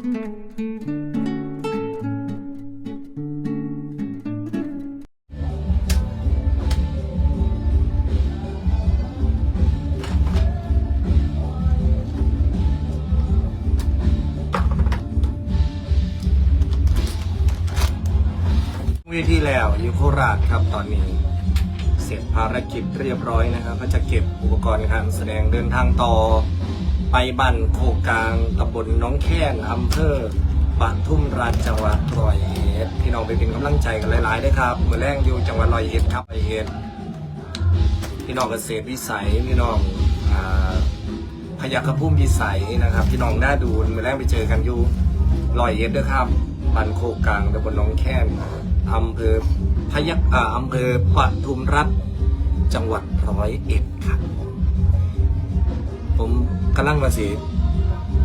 เวทีแล้วอยู่โคราชครับตอนนี้ เสร็จภารกิจเรียบร้อยนะครับ ก็จะเก็บอุปกรณ์การแสดงเดินทางต่อ ไปบ้านโคกลางตำบลน้องแค้นอำเภอปาทุ่มราชจังหวัดร้อยเอ็ดพี่น้องไปเป็นกำลังใจกันหลายๆด้วยครับเมื่อแรกอยู่จังหวัดร้อยเอ็ดครับร้อยเอ็ดพี่น้องเกษตรวิสัยพี่น้องอ่าพยัคพุ่มวิสัยนะครับ พี่น้องหน้าดูนเมื่อแรกไปเจอกันอยู่ร้อยเอ็ดด้วยครับบ้านโคกลางตำบลน้องแค้นอำเภอพยัคฆ์อ่าอำเภอปทุมรัฐจังหวัดร้อยเอ็ดครับ กำลังมาสิ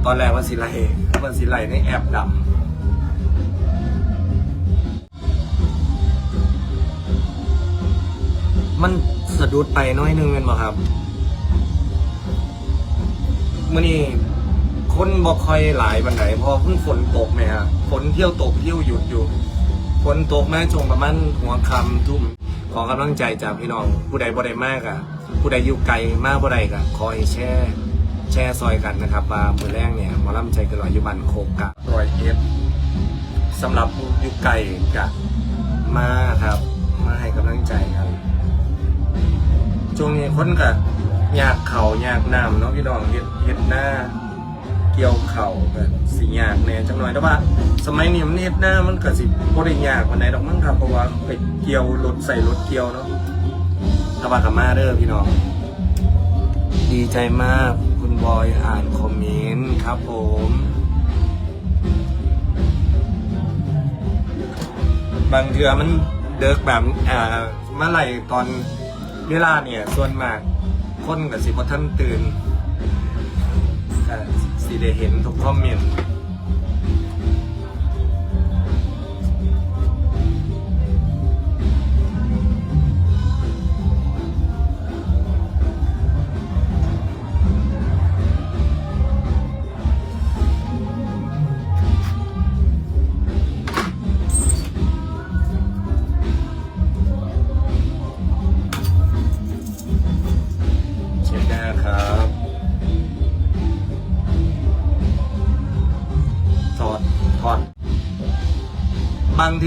ตอนแรกว่าสิไลว่าสิไลในแอปดำมันสะดุดไปน้อยนึงเป็นบ่ครับมื่อนี้คนบ่ค่อยหลายบันไดเพอเพิ่งฝนตกไหมฮะฝนเที่ยวตกเที่ยวหยุดอยู่ฝนตกแม่จงประมาณหัวคำทุ่มขอกำลังใจจากพี่น้อง ผู้ใดบ่ได้มากอะผู้ใดอยู่ไกลมากบ่ได้ก็ขอให้แช่ แช่ซอยกันนะครับว่ามือแรกเนี่ยมอลำใจเกันลอยอยู่บันโคกกะรอยเอฟสำหรับยู่ไกลกะมาครับ มาให้กำลังใจกันช่วงนี้คนกะอยากเข่าอยากน้ำเนาะพี่น้องเฮ็ดเฮ็ดหน้าเกี่ยวเข่าแบบสียากแน่จังหน่อยแต่ว่า สมัยนี้มันเฮ็ดหน้ามันก็สิบ่ได้ยากปานใดดอกมั้งครับเพราะว่าไปเกี่ยวรถใส่รถเกี่ยวเนาะกระบะกับมาเด้อพี่น้อง ดีใจมาก บอยอ่านคอมเมนต์ครับผมบางเทือมันเดิกแบบอ่าเมื่อไหร่ตอนเวลาเนี่ย ส่วนมากคนกับสิบท่านตื่นสิได้เห็นทุกคอมเมนต์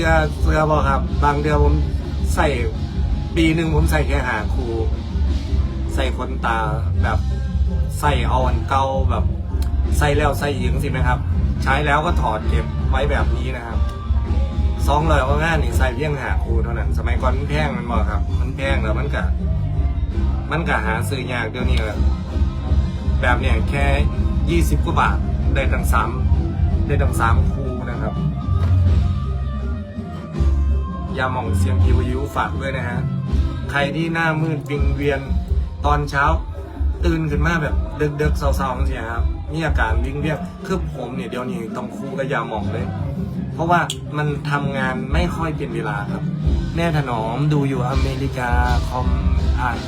อเสื้อบอกครับ บางเทือผมใส่ปีหนึ่งผมใส่แค่หาครูใส่ขนตาแบบใส่เอาอันเก่าแบบ ใส่แล้วใส่ยิงสิไหมครับ ใช้แล้วก็ถอดเก็บไว้แบบนี้นะครับซองเลยว่างานนี่ใส่เพียงหาครูเท่านั้น สมัยก่อนมันแพงมันบอกครับ มันแพงแล้วมันกะมันก็หาซื้อยากเดี๋ยวนี้แหละแบบเนี้ยแค่ยี่สิบกว่าบาทได้ตั้งสามได้ตั้งสามคูนะครับ ยาหม่องเสียงพิวยิวฝากด้วยนะฮะ ใครที่หน้ามืดวิงเวียนตอนเช้า ตื่นขึ้นมาแบบเดึกๆเศร้าๆเสียครับมีอาการวิงเวียนคือผมเนี่ยเดี๋ยวนี้ต้องคู่กับยาหม่องเลย เพราะว่ามันทำงานไม่ค่อยเป็นเวลาครับ แม่ถนอมดูอยู่อเมริกาคอมอ่าน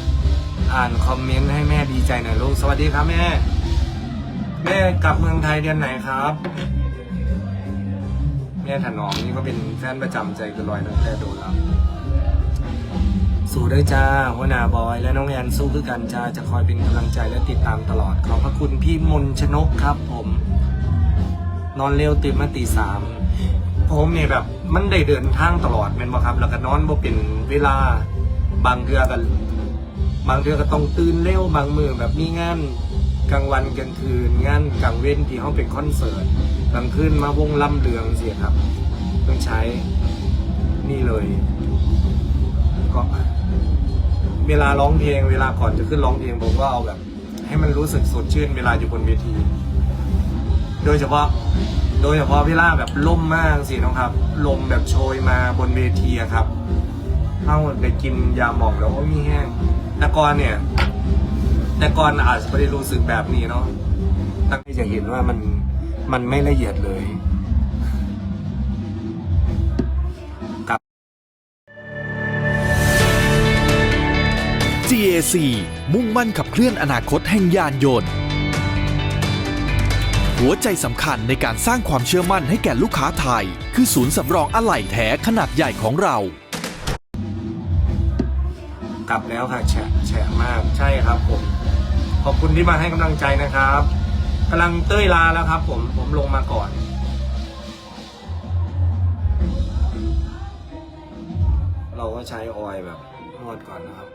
อ่านคอมเมนต์ให้แม่ดีใจหน่อยลูกสวัสดีครับแม่ แม่กลับเมืองไทยเดือนไหนครับ แม่ถนอมนี่ก็เป็นแฟนประจำใจเกันลอยตั้งแต่โดนแล้ว สู้ด้วยจ้าหัวหน้าบอยและน้องแอนสู้คือกันจ้าจะคอยเป็นกำลังใจและติดตามตลอด ขอบพระคุณพี่มนชนกครับ ผม นอนเร็วตื่นมาตีสามผมเนี่ยแบบมันได้เดินทางตลอดแม่นบ่ครับ แล้วก็นอนบ่เป็นเวลาบางเทือกัน บางเทือก็ต้องตื่นเร็วบางมือแบบมีงานกลางวันกลางคืนงานกลางเว้นที่ห้องเป็นคอนเสิร์ต กลางคืนมาวงลำเลืองเสียครับ ต้องใช้นี่เลยก็เวลาร้องเพลงเวลาก่อนจะขึ้นร้องเพลงผมก็เอาแบบ ให้มันรู้สึกสดชื่นเวลาอยู่บนเวที โดยเฉพาะ โดยเฉพาะเวลาแบบล่มมากสิน้องครับ ลมแบบโชยมาบนเวทีครับเข้าไปกินยาหมองแล้วก็มีแห้งแต่ก่อนเนี่ย แต่ก่อนอาจจะไม่ได้รู้สึกแบบนี้เนาะตั้งที่จะเห็นว่ามัน มันไม่ละเอียดเลย GAC มุ่งมั่นขับเคลื่อนอนาคตแห่งยานยนต์ หัวใจสำคัญในการสร้างความเชื่อมั่นให้แก่ลูกค้าไทย คือศูนย์สำรองอะไหล่แท้ขนาดใหญ่ของเรากลับแล้วค่ะแฉะแฉะมากใช่ครับผม ขอบคุณที่มาให้กำลังใจนะครับ กำลังเต้ยลาแล้วครับ ผมผมลงมาก่อน เราก็ใช้ออยล์แบบนวดก่อนนะครับ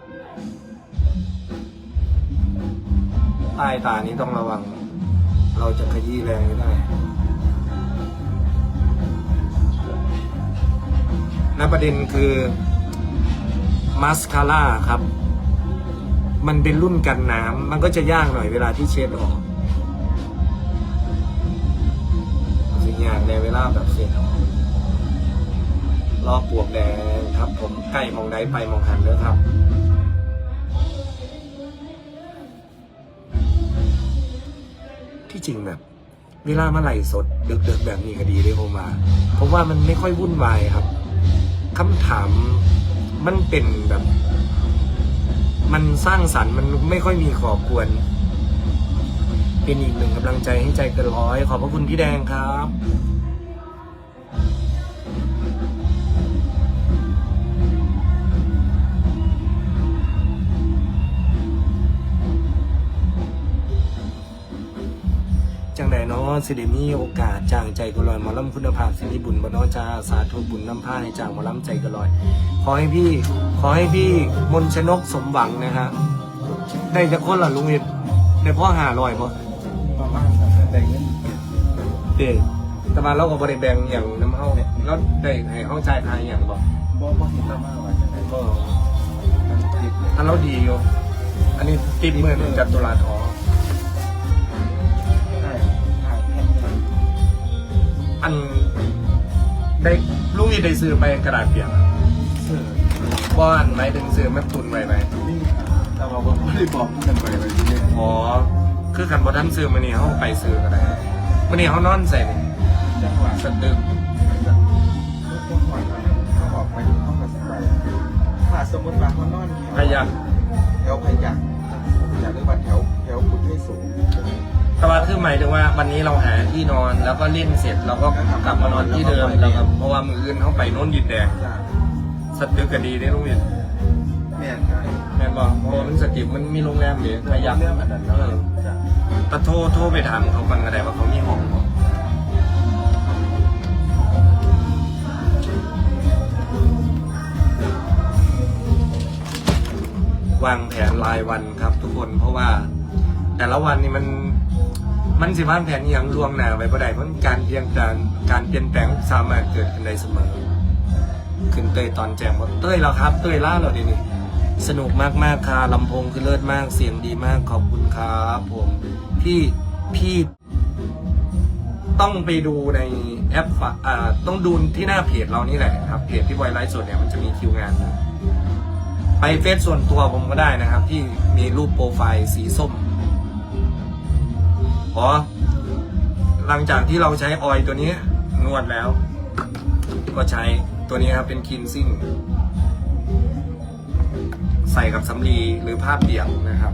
ใต้ตานี้ต้องระวัง เราจะขยี้แรงไม่ได้ณประเด็นคือมาสคาร่าครับ มันเป็นรุ่นกันน้ำมันก็จะยากหน่อยเวลาที่เช็ดออก สิ่งอย่างในเวลาแบบเช็ดออกลอกปวกแดงครับ ผมใกล้มองใดไปมองหันเลยครับที่จริงแบบเวลามาไหลฟ์สดเดือดๆแบบนี้ก็ดีเลยผมว่าเพราะว่ามันไม่ค่อยวุ่นวายครับคำถามมันเป็นแบบ มันสร้างสรรค์มันไม่ค่อยมีขอบควร เป็นอีกหนึ่งกำลังใจให้ใจเกินร้อย ขอบพระคุณพี่แดงครับ งใดเนาะสิได้มีโอกาสจ้างใจกระลอยหมอลำคุณภาพสิริบุญบ่เนาะจ้าสาธุบุญนำพาให้จ้างหมอลำใจกระลอย ขอให้พี่ ขอให้พี่มนชนกสมหวังนะฮะได้จะคนละลุงเอ็ดได้พ่อหาลอยบ่ประมาณนั้นแต่เงินเด็แต่มาเราก็บ่ได้แบ่งอย่างน้ำเฮาแล้วได้ให้เฮาจ่ายค่าอหย่างบ่บ่บ่เห็นประมาณว่าจังได๋ก็มันติดเลยอันเราดีอยู่อันนี้ติดเมื่อจัตุรัสอ๋อ อันได้ลุงนี่ได้ซื้อไปกระดาษเปียกอะเสื้อบ่อันหมายถึงซื้อแม่ตุนไว้ไหมนี่แต่ว่าบ่ได้บอกกันไปเลยทีเดียวอ๋อคือขันบอทันซื้อมานี่เขาไปซื้อก็ได้มานี่เขานอนใส่นี่จังหวะสตึกจังหวะเขาออกไปเขาก็สิไปถ้าสมมุติว่าเขานอนพยักแถวพยักอยากได้ว่าแถวแถวพุทธให้สูง แต่ว่าคือหมายถึงว่าวันนี้เราหาที่นอนแล้วก็เล่นเสร็จเราก็กลับมานอนที่เดิมแล้วเพราะว่ามืออื่นเขาไปโน้นดินแดงสตึกก็ดีได้ลุงเวียนแม่นครับแม่นบอกเพราะว่ามันสตึกมันมีโรงแรมอยู่พยักเรื่องอันนั้นเอเนะอแต่โทรโทรไปถามเขากันก็ได้ว่าเขามีห้องบ่วางแผนรายวันครับทุกคนเพราะว่าแต่ละวันนี่มัน มันสิวางแผนอหย่างลวงหน้าไว้บ่ได้เพราะการเปลี่ยนแปลงการเปลี่ยนแปลงสามารถเกิดขึ้นได้เสมอ ขึ้นเตยตอนแจ้งว่าเต้ยแล้วครับ เต้ยล่าเราดีนี่สนุกมากมากๆค่ะลำโพงคือเลิศมากเสียงดีมากขอบคุณครับผมพี่พี่ต้องไปดูในแอปฝะอ่าต้องดูที่หน้าเพจเรานี่แหละครับเพจที่ไวไลฟ์สดเนี่ยมันจะมีคิวงานอยู่ไปเฟซส่วนตัวผมก็ได้นะครับ ที่มีรูปโปรไฟล์สีส้ม อ๋อ หลังจากที่เราใช้ออยตัวนี้นวดแล้ว ก็ใช้ตัวนี้ครับเป็นคินซิ่งใส่กับสำลีหรือผ้าเปียกนะครับ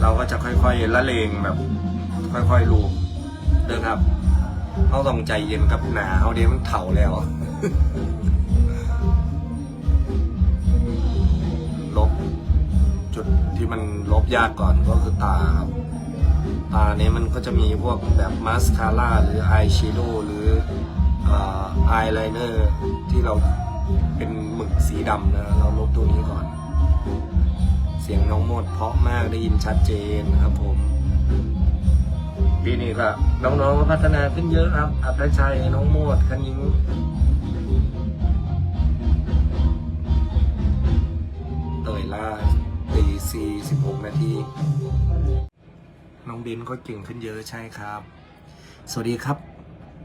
เราก็จะค่อยๆละเลงแบบ ค่อยๆลูบเด้อครับเขาต้องใจเย็นกับหนาเขาเดี๋ยวมันเถาแล้วลบจุดที่มันลบยากก่อนก็คือตาครับ ตาเนี้ยมันก็จะมีพวกแบบมาสคาร่าหรืออายแชโดว์หรืออายไลเนอร์ที่เราเป็นหมึกสีดำนะเราลบตัวนี้ก่อน เสียงน้องโมดเพราะมากได้ยินชัดเจนครับผมปีนี้ก็น้องๆก็พัฒนาขึ้นเยอะครับ อัตชัยน้องโมดคันยิงเตยล่าตีสี่สิบหกนาที น้องเบนก็เก่งขึ้นเยอะใช่ครับ สวัสดีครับ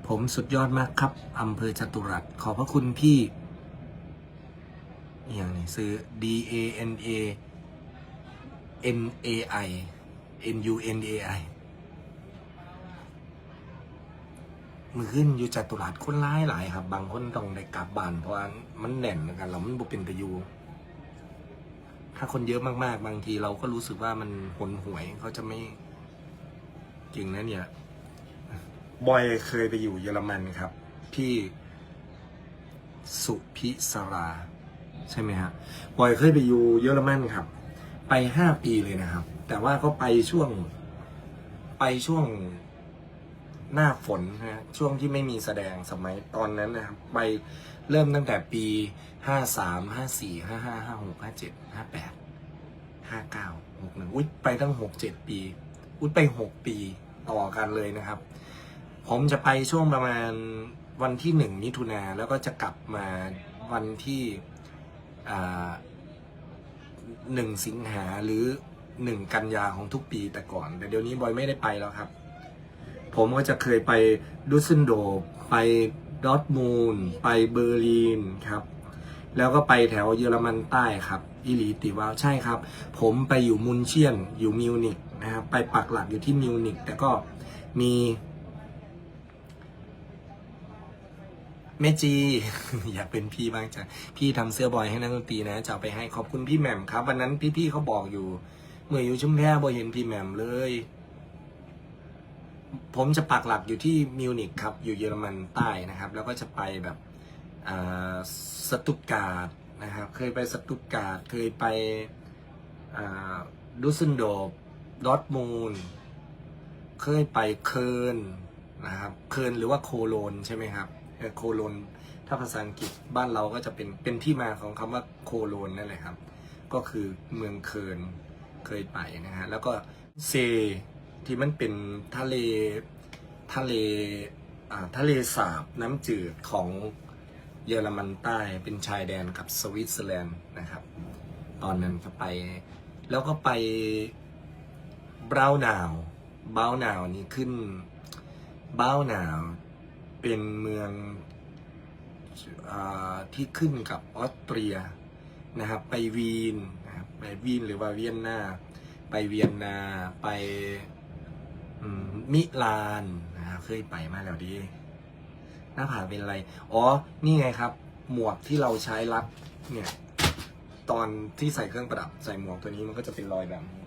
ผมสุดยอดมากครับอำเภอจตุรัสขอบพระคุณพี่อย่างนี้ซื้อ D A N A N A I N U N A I มือขึ้นอยู่จตุรัสคนร้ายหลายครับ บางคนต้องได้กลับบ้านเพราะว่ามันแน่นกันแล้วมันบ่เป็นตะยูถ้าคนเยอะมากๆ บางทีเราก็รู้สึกว่ามันหนหวยเขาจะไม่ จริงนะเนี่ย บอยเคยไปอยู่เยอรมันครับที่สุพิสรา ใช่ไหมฮะบอยเคยไปอยู่เยอรมันครับ ไปห้าปีเลยนะครับ แต่ว่าก็ไปช่วงไปช่วงหน้าฝนนะฮะช่วงที่ไม่มีแสดงสมัยตอนนั้นนะครับ ไปเริ่มตั้งแต่ปีห้าสามห้าสี่ห้าห้าห้าหกห้าเจ็ดห้าแปดห้าเก้าหกหนึ่งอุ้ยไปตั้งหกเจ็ดปี อุ้ยไปหกปีต่อกันเลยนะครับ ผมจะไปช่วงประมาณวันที่หนึ่งมิถุนาแล้วก็จะกลับมาวันที่หนึ่งสิงหาหรือหนึ่งกันยาของทุกปีแต่ก่อน แต่เดี๋ยวนี้บอยไม่ได้ไปแล้วครับ ผมก็จะเคยไปดุสเซนโดฟไปดอทมูลไปเบอร์ลินครับ แล้วก็ไปแถวเยอรมันใต้ครับอิลีติวาวใช่ครับ ผมไปอยู่มุนเชียนอยู่มิวนิก นะครับไปปักหลักอยู่ที่มิวนิกแต่ก็มีแม่จี อยากเป็นพี่บ้างจ้ะพี่ทำเสื้อบอยให้นักดนตรีนะจะไปให้ขอบคุณพี่แหม่มครับ วันนั้นพี่ๆเขาบอกอยู่ เมื่ออยู่ชุมแพบอยเห็นพี่แหม่มเลย ผมจะปักหลักอยู่ที่มิวนิกครับ อยู่เยอรมันใต้นะครับ แล้วก็จะไปแบบสตุตการ์ดนะครับ เคยไปสตุตการ์ดเคยไปดุสเซนโดร์ ดอทมูล เคยไปเคิร์นนะครับ เคิร์นหรือว่าโคโลนใช่ไหมครับโคโลนถ้าภาษาอังกฤษบ้านเราก็จะเป็นเป็นที่มาของคำว่าโคโลนนั่นแหละครับ ก็คือเมืองเคิร์นเคยไปนะฮะแล้วก็เซที่มันเป็นทะเลทะเลอ่าทะเลสาบน้ำจืดของเยอรมันใต้เป็นชายแดนกับสวิตเซอร์แลนด์นะครับ ตอนนั้นก็ไป แล้วก็ไป บราวนาวบราวนาวนี่ขึ้นบราวนาว เป็นเมืองอที่ขึ้นกับออสเตรียนะครับ ไปวีนนะครับไปวีนหรือว่าเวียนนาไปเวียนนาไปมิลานนะครับเคยไปมาแล้วดีหน้าผาเป็นอะไร อ๋อ นี่ไงครับ หมวกที่เราใช้รัดเนี่ย ตอนที่ใส่เครื่องประดับใส่หมวกตัวนี้มันก็จะเป็นรอยแบบนี้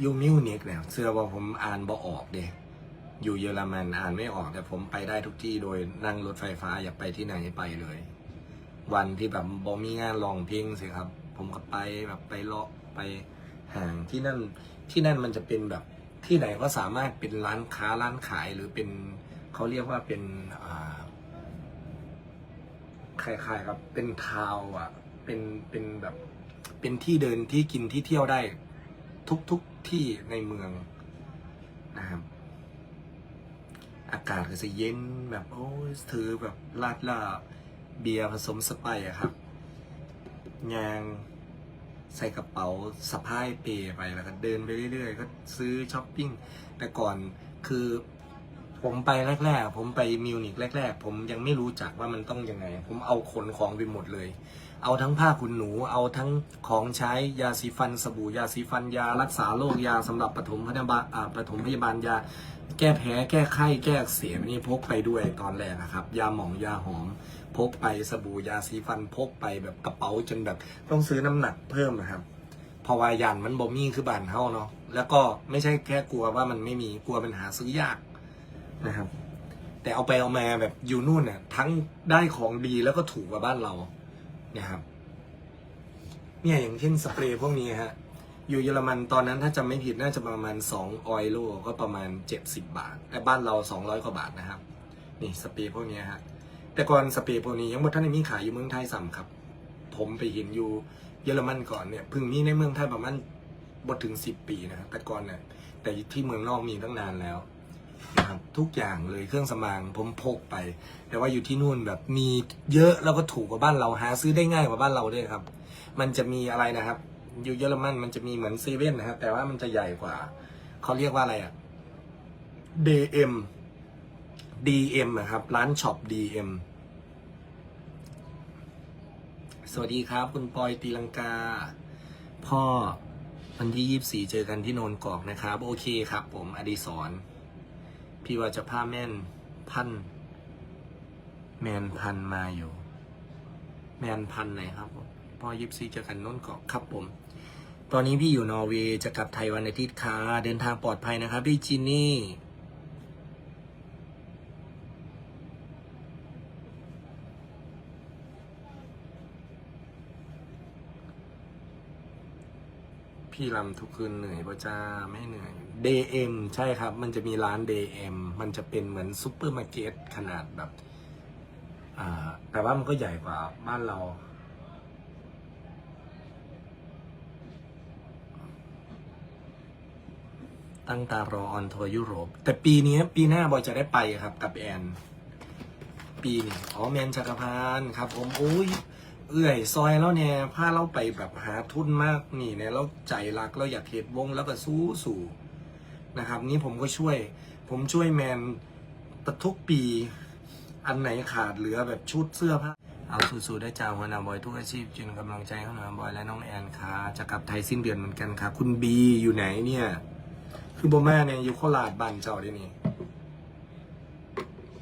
อยู่มิวนิกเนี่ยเสื้อว่าผมอ่านบ่ออกเด้อยู่เยอรมันอ่านไม่ออก แต่ผมไปได้ทุกที่โดยนั่งรถไฟฟ้าอยากไปที่ไหนไปเลย วันที่แบบบอมีงานลองเพลงสิครับ ผมก็ไปแบบไปเลาะไปห่างที่นั่นที่นั่นมันจะเป็นแบบที่ไหนก็สามารถเป็นร้านค้าร้านขายหรือเป็นเขาเรียกว่าเป็นอ่าคล้ายๆครับเป็นทาวอะเป็นเป็นแบบเป็นที่เดินที่กินที่เที่ยวได้ทุกๆ ที่ในเมืองนะครับอากาศก็จะเย็นแบบโอ้ยถือแบบลาดล่าเบียร์ผสมสไปร์อะครับยางใส่กระเป๋าสะพายเปไปแล้วก็เดินไปเรื่อยๆ ก็ซื้อช้อปปิ้งแต่ก่อนคือ ผมไปแรก ๆ ผมไปมิวนิกแรก ๆ ผมยังไม่รู้จักว่ามันต้องยังไง ผมเอาขนของไปหมดเลย เอาทั้งผ้าขุนหนู เอาทั้งของใช้ยาสีฟันสบู่ยาสีฟันยารักษาโรคยาสำหรับปฐมพยาบาลปฐมพยาบาลยา แก้แพ้แก้ไข้แก้อักเสบนี่พกไปด้วยตอนแรกนะครับ ยาหมองยาหอม พกไปสบู่ยาสีฟันพกไปแบบกระเป๋าจนแบบต้องซื้อน้ำหนักเพิ่มนะครับเพราะว่ายันมันบ่มีคือบานเฮาเนาะแล้วก็ไม่ใช่แค่กลัวว่ามันไม่มีกลัวมันหาซื้อยาก นะครับ แต่เอาไปเอามาแบบอยู่นู่นน่ะทั้งได้ของดีแล้วก็ถูกกว่าบ้านเรานะครับ เนี่ยอย่างเช่นสเปรย์พวกนี้ฮะอยู่เยอรมันตอนนั้นถ้าจำไม่ผิดน่าจะประมาณ2ออยโลก็ประมาณ 70 บาทแต่บ้านเรา 200 กว่าบาทนะครับ นี่สเปรย์พวกนี้ฮะแต่ก่อนสเปรย์พวกนี้ยังไม่ท่านได้มีขายอยู่เมืองไทยซ้ำครับ ผมไปเห็นอยู่เยอรมันก่อนเนี่ยพิ่งมีในเมืองไทยประมาณบดถึง 10 ปีนะครับแต่ก่อนเนี่ยแต่ที่เมืองนอกมีตั้งนานแล้ว นะครับทุกอย่างเลยเครื่องสำอางผมพกไป แต่ว่าอยู่ที่นู่นแบบมีเยอะแล้วก็ถูกกว่าบ้านเราหาซื้อได้ง่ายกว่าบ้านเราด้วยครับ มันจะมีอะไรนะครับ อยู่เยอรมันมันจะมีเหมือนเซเว่นนะครับ แต่ว่ามันจะใหญ่กว่า เขาเรียกว่าอะไรอะ DM DM นะครับ ร้านช็อป DM สวัสดีครับ คุณปอยตีลังกา พ่อวันที่24เจอกันที่โนนกอกนะครับ โอเคครับ ผมอดีศร พี่ว่าจะผ้าแม่นพัน แมนพันมาอยู่ แมนพันไหนครับ พ่อยิบซีเจอกันน้นเกาะครับผม ตอนนี้พี่อยู่นอร์เวย์จะกลับไทยวันอาทิตย์ค่ะเดินทางปลอดภัยนะครับพี่จินนี่ พี่ลำทุกคืนเหนื่อยป่ะจ้าไม่เหนื่อย DM ใช่ครับ มันจะมีร้าน DM มันจะเป็นเหมือนซูเปอร์มาร์เก็ตขนาดแบบ อ่า แต่ว่ามันก็ใหญ่กว่าบ้านเรา ตั้งตารอออนทัวร์ยุโรป แต่ปีนี้ปีหน้าบอยจะได้ไปครับกับแอน ปีนี้อ๋อแมนจักรพันครับ ผมโอ้ย เอื่อยซอยแล้วเนี่ยพาเราไปแบบหาทุนมากนี่เนี่ยเราใจรักเราอยากเห็ดวงแล้วก็สู้สู่นะครับ นี่ผมก็ช่วย ผมช่วยแมนตะทุกปี อันไหนขาดเหลือแบบชุดเสื้อผ้าเอาสู้ๆได้จ้าหัวหน้าบอยทุกอาชีพจุนกำลังใจเข้าหน้าบอยและน้องแอนค่ะจะกลับไทยสิ้นเดือนเหมือนกันค่ะ คุณบีอยู่ไหนเนี่ย คือโบแม่เนี่ยอยู่โคราชบ้านเจ้าด้วยนี่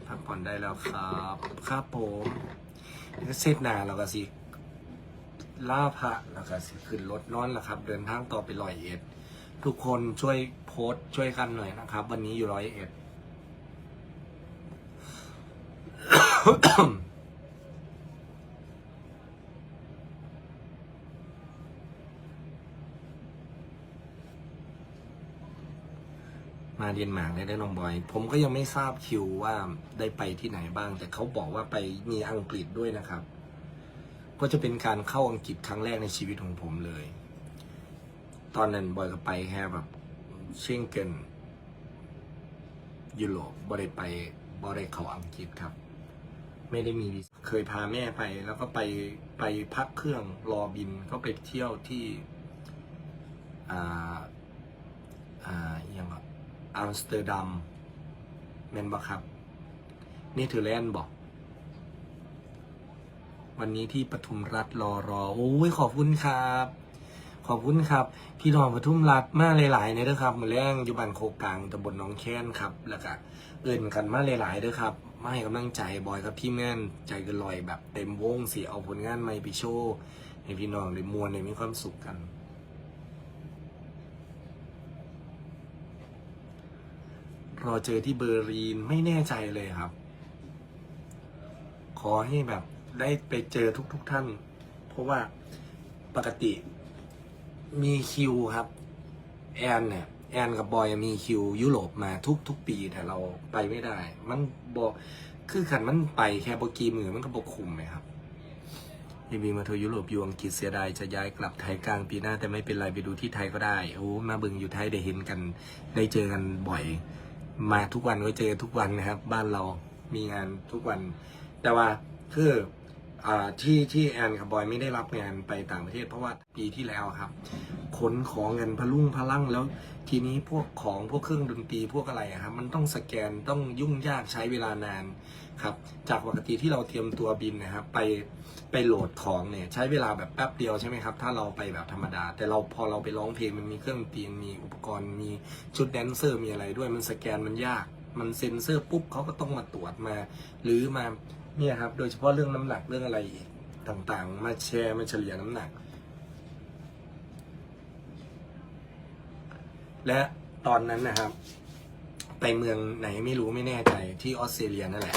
พักผ่อนได้แล้วครับ ครับผมก็เสร็จหนาแล้วก็สิ ล่าพระแล้วก็สิขึ้นรถนอนแล้วครับ เดินทางต่อไปร้อยเอ็ด ทุกคนช่วยโพสต์ช่วยกันหน่อยนะครับ วันนี้อยู่ร้อยเอ็ด มาเดนมาร์กได้ได้น้องบอย ผมก็ยังไม่ทราบคิวว่าได้ไปที่ไหนบ้าง แต่เขาบอกว่าไปมีอังกฤษด้วยนะครับ ก็จะเป็นการเข้าอังกฤษครั้งแรกในชีวิตของผมเลย ตอนนั้นบอยก็ไปแค่แบบเช่งเกินยุโรปบอได้ไปบอได้เข้าอังกฤษครับ ไม่ได้มีเคยพาแม่ไป แล้วก็ไปไปพักเครื่องรอบินก็ไปเที่ยวที่อ่าอ่าอหยังแบบอัมสเตอร์ดัมแมนบอครับ นี่เธอร์แลนด์บอก วันนี้ที่ปทุมรัฐรอรอโอ้ยขอบคุณครับ ขอบคุณครับ พี่น้องปทุมรัฐมาหลายๆเนี่ยเด้อครับมาแรงอยู่บ้านโคกลางตำบลหนองแค้นครับ แล้วก็เอื่นกันมาหลายๆเด้อครับมาให้กำลังใจบอยกับทีมงานใจกันลอยแบบเต็มวงสีเอาผลงานใหม่ไปโชว์ให้พี่น้องได้มวลได้มีความสุขกันรอเจอที่เบอร์ลินไม่แน่ใจเลยครับ ขอให้แบบ ได้ไปเจอทุกๆทท่าน เพราะว่าปกติมีคิวครับ แอนเนี่ยแอนกับบอยมีคิวยุโรปมาทุกทุกปีแต่เราไปไม่ได้ มันบอกคือขันมันไปแค่บกีมือมันก็บกคุมไหมครับยังมีมาทัวร์ยุโรปอยู่อังกฤษเสียดายจะย้ายกลับไทยกลางปีหน้า แต่ไม่เป็นไรไปดูที่ไทยก็ได้โอ้มาบึงอยู่ไทยได้เห็นกัน ได้เจอกันบ่อย มาทุกวันก็เจอทุกวันนะครับ บ้านเรามีงานทุกวัน แต่ว่าคือ ที่ที่แอนกับบอยไม่ได้รับงานไปต่างประเทศ เพราะว่าปีที่แล้วครับขนของเงินพะลุ่งพะลั่งแล้วทีนี้พวกของพวกเครื่องดนตรีพวกอะไรครับมันต้องสแกนต้องยุ่งยากใช้เวลานานครับจากปกติที่เราเตรียมตัวบินนะครับไปไปโหลดของเนี่ยใช้เวลาแบบแป๊บเดียวใช่ไหมครับถ้าเราไปแบบธรรมดา แต่เราพอเราไปร้องเพลงมันมีเครื่องดนตรีมีอุปกรณ์มีชุดแดนเซอร์มีอะไรด้วยมันสแกนมันยาก มันเซ็นเซอร์ปุ๊บเขาก็ต้องมาตรวจมา หรือมา เนี่ยครับ โดยเฉพาะเรื่องน้ำหนักเรื่องอะไรต่างๆ มาแชร์มาเฉลี่ยน้ำหนัก และตอนนั้นนะครับ ไปเมืองไหนไม่รู้ไม่แน่ใจที่ออสเตรเลียนั่นแหละ